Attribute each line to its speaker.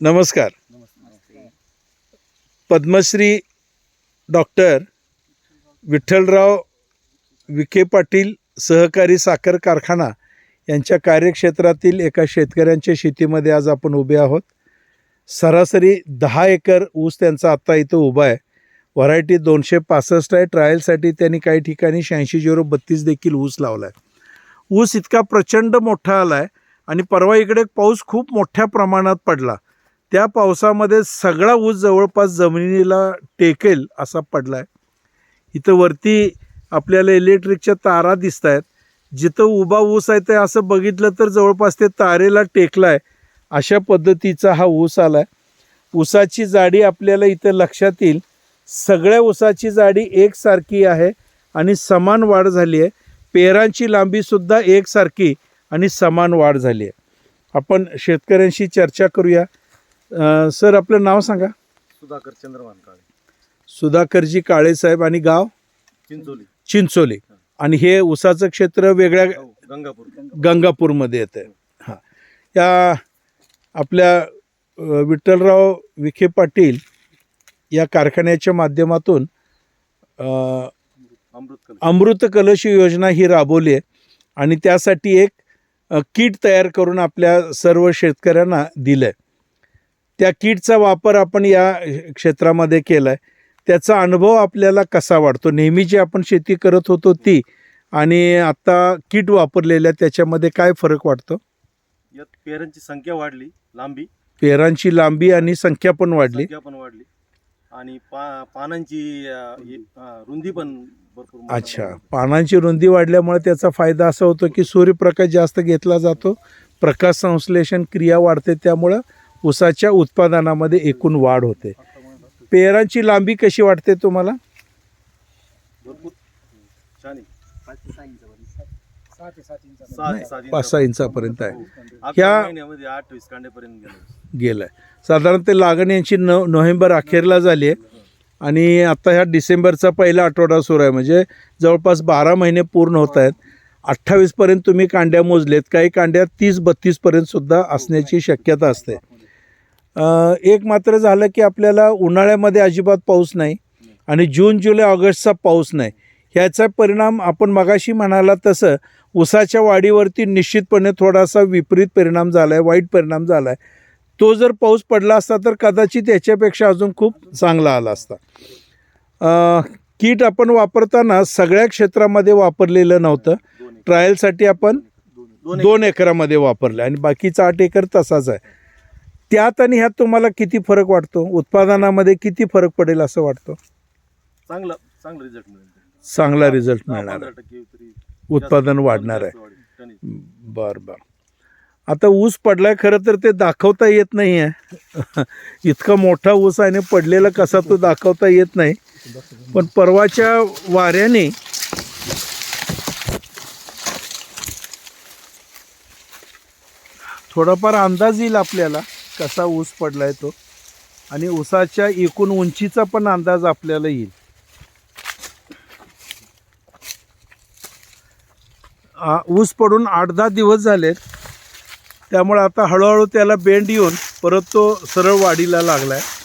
Speaker 1: नमस्कार. पद्मश्री डॉक्टर विठ्ठलराव विखे पाटील सहकारी साखर कारखाना यांच्या कार्यक्षेत्रातील एका शेतकऱ्यांच्या शेतीमध्ये आज आपण उभे आहोत. सरासरी दहा एकर ऊस त्यांचा आत्ता इथं उभा आहे. व्हरायटी दोनशे पासष्ट आहे. ट्रायलसाठी त्यांनी काही ठिकाणी शहाऐंशी झिरो बत्तीस देखील ऊस लावला आहे ऊस इतका प्रचंड मोठा आला आहे आणि परवा इकडे पाऊस खूप मोठ्या प्रमाणात पडला. त्या पावसामध्ये सगळा ऊस जवळपास जमिनीला टेकेल असा पडला आहे इथं वरती आपल्याला इलेक्ट्रिकच्या तारा दिसत आहेत जिथं उभा ऊस आहे ते असं बघितलं तर जवळपास ते तारेला टेकला आहे अशा पद्धतीचा हा ऊस आला आहे ऊसाची जाडी आपल्याला इथं लक्षात येईल. सगळ्या ऊसाची जाडी एकसारखी आहे आणि समान वाढ झाली आहे. पेरांची लांबीसुद्धा एकसारखी आणि समान वाढ झाली आहे. आपण शेतकऱ्यांशी चर्चा करूया. अं, सर आपलं नाव सांगा.
Speaker 2: सुधाकर चंद्रभान काळे
Speaker 1: सुधाकरजी काळेसाहेब आणि गाव?
Speaker 2: चिंचोली.
Speaker 1: चिंचोली. आणि हे ऊसाचं क्षेत्र वेगळ्या
Speaker 2: हो, गंगापूर.
Speaker 1: गंगापूरमध्ये येतं आहे हां. या आपल्या अ, विठ्ठलराव विखे पाटील या कारखान्याच्या माध्यमातून अ,
Speaker 2: अमृत कल
Speaker 1: अमृत कलश योजना ही राबवली आहे. आणि त्यासाठी एक अ, किट तयार करून आपल्या सर्व शेतकऱ्यांना दिलं आहे त्या किटचा वापर आपण या क्षेत्रामध्ये केला आहे त्याचा अनुभव आपल्याला कसा वाटतो? नेहमी जी आपण शेती करत होतो ती आणि आत्ता किट वापरलेल्या त्याच्यामध्ये काय फरक वाटतो?
Speaker 2: यात पेरांची संख्या वाढली लांबी.
Speaker 1: पेरांची लांबी आणि संख्या पण वाढली.
Speaker 2: संख्या पण वाढली. आणि पा पानांची अं, हे, अं, रुंदी पण भरपूर मोठ्या
Speaker 1: अच्छा.
Speaker 2: प्रमाणात.
Speaker 1: पानांची रुंदी वाढल्यामुळे त्याचा फायदा असा होतो की सूर्यप्रकाश जास्त घेतला जातो. प्रकाश संश्लेषण क्रिया वाढते त्यामुळं. ऊसाच्या उत्पादनामध्ये एकूण वाढ होते. पेरांची लांबी कशी वाटते तुम्हाला? पाच सहा
Speaker 2: इंचापर्यंत.
Speaker 1: आहे.
Speaker 2: हो.
Speaker 1: ह्या-
Speaker 2: गेलो.
Speaker 1: आहे साधारण ते लागण यांची न नोव्हेंबर अखेरला झाली आहे. आणि आता ह्या डिसेंबरचा पहिला आठवडा सुरू आहे. म्हणजे जवळपास बारा महिने पूर्ण होत आहेत. अठ्ठावीसपर्यंत तुम्ही कांड्या मोजलेत. काही कांड्या तीस बत्तीसपर्यंत सुद्धा असण्याची शक्यता असते. एक मात्र झालं की आपल्याला उन्हाळ्यामध्ये अजिबात पाऊस नाही आणि जून जुलै ऑगस्टचा पाऊस नाही. ह्याचा परिणाम आपण मगाशी म्हणाला तसं ऊसाच्या वाढीवरती निश्चितपणे थोडासा विपरीत परिणाम झाला आहे वाईट परिणाम झाला आहे तो जर पाऊस पडला असता तर कदाचित याच्यापेक्षा अजून खूप चांगला आला असता. कीट आपण वापरताना सगळ्या क्षेत्रामध्ये वापरलेलं नव्हतं. ट्रायलसाठी आपण
Speaker 2: दोन
Speaker 1: एकरामध्ये वापरलं आणि बाकीचा आठ एकर तसाच आहे. त्यात आणि ह्यात तुम्हाला किती फरक वाटतो? उत्पादनामध्ये किती फरक पडेल असं वाटतं?
Speaker 2: चांगला चांगला रिझल्ट मिळेल
Speaker 1: चांगला रिझल्ट
Speaker 2: दहा-
Speaker 1: मिळणार आहे. उत्पादन वाढणार आहे. बर बर. आता ऊस पडलाय खरं तर ते दाखवता येत नाही आहे. इतका मोठा ऊस आहे आणि पडलेला कसा तो दाखवता येत नाही. पण परवाच्या वाऱ्याने थोडाफार अंदाज येईल आपल्याला. कसा ऊस पडला आहे तो. आणि ऊसाच्या एकूण उंचीचा पण अंदाज आपल्याला येईल. ऊस पडून आठ दहा दिवस झालेत. त्यामुळे आता हळूहळू त्याला बेंड येऊन परत तो सरळ वाढीला लागला आहे